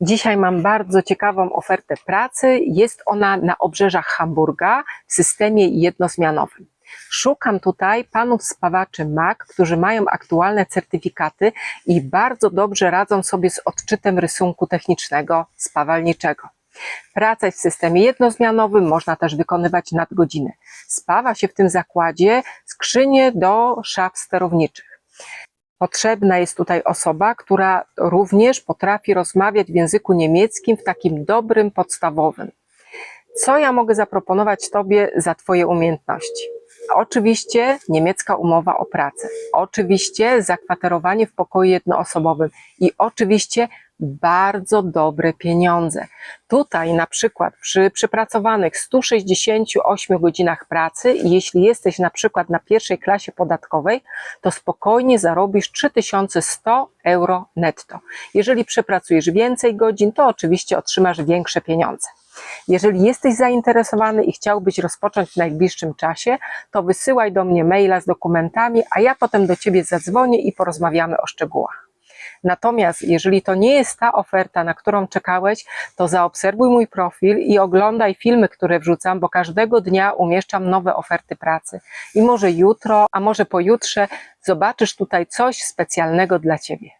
Dzisiaj mam bardzo ciekawą ofertę pracy. Jest ona na obrzeżach Hamburga w systemie jednozmianowym. Szukam tutaj panów spawaczy MAK, którzy mają aktualne certyfikaty i bardzo dobrze radzą sobie z odczytem rysunku technicznego spawalniczego. Praca jest w systemie jednozmianowym, można też wykonywać nadgodziny. Spawa się w tym zakładzie skrzynie do szaf sterowniczych. Potrzebna jest tutaj osoba, która również potrafi rozmawiać w języku niemieckim w takim dobrym, podstawowym. Co ja mogę zaproponować Tobie za Twoje umiejętności? Oczywiście niemiecka umowa o pracę, oczywiście zakwaterowanie w pokoju jednoosobowym i oczywiście bardzo dobre pieniądze. Tutaj na przykład przy przypracowanych 168 godzinach pracy, jeśli jesteś na przykład na pierwszej klasie podatkowej, to spokojnie zarobisz 3100 euro netto. Jeżeli przepracujesz więcej godzin, to oczywiście otrzymasz większe pieniądze. Jeżeli jesteś zainteresowany i chciałbyś rozpocząć w najbliższym czasie, to wysyłaj do mnie maila z dokumentami, a ja potem do Ciebie zadzwonię i porozmawiamy o szczegółach. Natomiast jeżeli to nie jest ta oferta, na którą czekałeś, to zaobserwuj mój profil i oglądaj filmy, które wrzucam, bo każdego dnia umieszczam nowe oferty pracy. I może jutro, a może pojutrze zobaczysz tutaj coś specjalnego dla Ciebie.